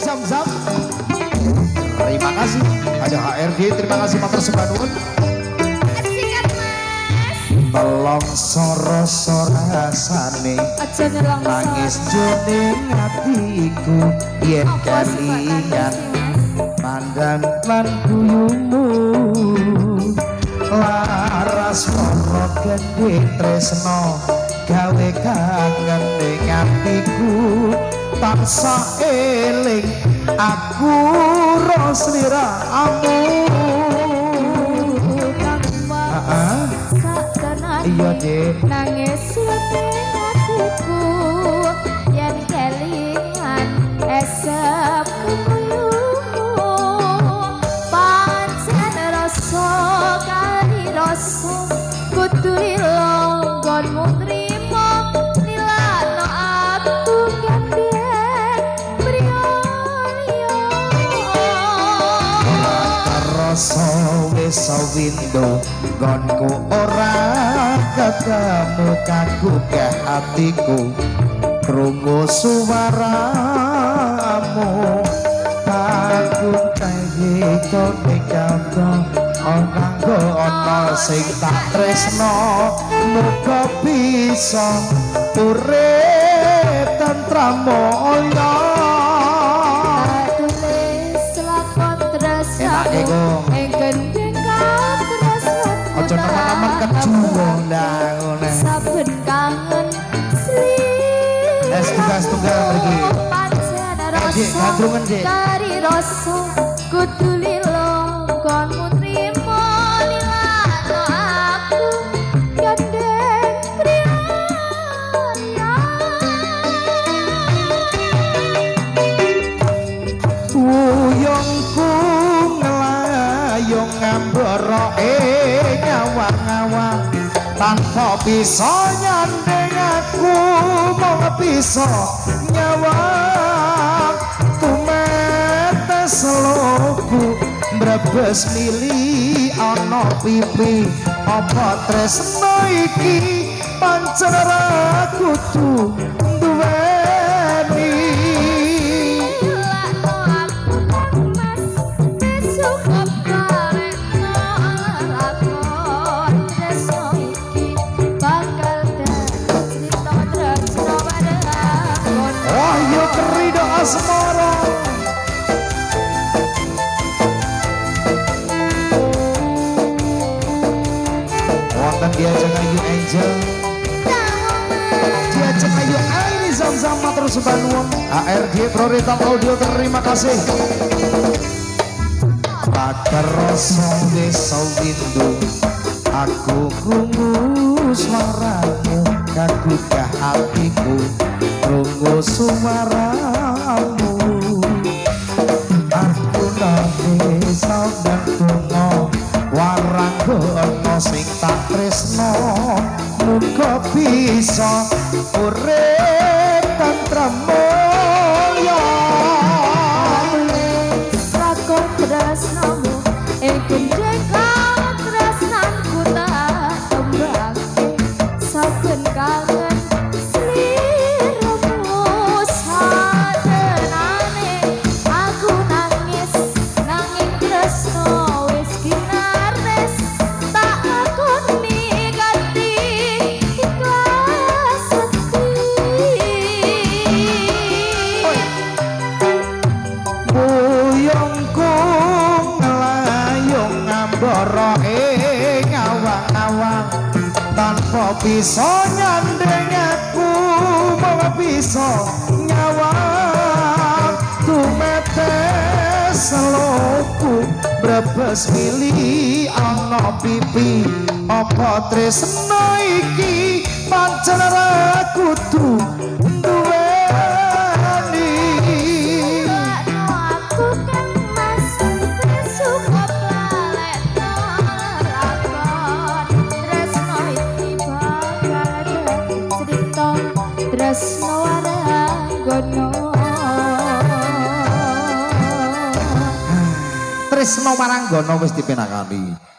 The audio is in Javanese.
Zam-Zam. Terima kasih. Ada HRD Terima kasih Matur mas. Tolong soro-soro rasane Aja Nangis joning hatiku Yen kalian Pandan lan kuyumu Laras moro gede tresno. Gawe kangen ning hatiku Tansah eling Aku roslira amu Kang mas Iya dek rasa wis windo gonku ora ketemu kaku ke hatiku. Krungu suaramu aku kaye kone kanto ana ana sing tak tresno. Muga bisa urip tentram mulya Aja nama-nama kejuwo ndak ngene. saben kangen sli Es tugas tunggal mriki. pancen Eh, Dik, rasa gandrungan, Dik. kari rasa kudu lilo konmu ngawang-ngawang tanpa bisa nyandeng aku mung bisa nyawang tumetes loku mbrebes lili ana pipi. Apa tresno iki? Pancen ra kudu Diajeng Ayu Angel. Diajeng Ayu Aini Zam-Zam Matur Sebanuwun ARG Prioritas Audio terima kasih. Pada rasa desa windu Aku krungu suaramu Kagugah hatiku Krungu suaramu tresno Muga bisa urip awang-awang tanpa bisa nyandeng aku mau bisa nyawang. Tumetes loku brebes mili ana pipi apa tresno iki tresno Maranggono wis dipenakani.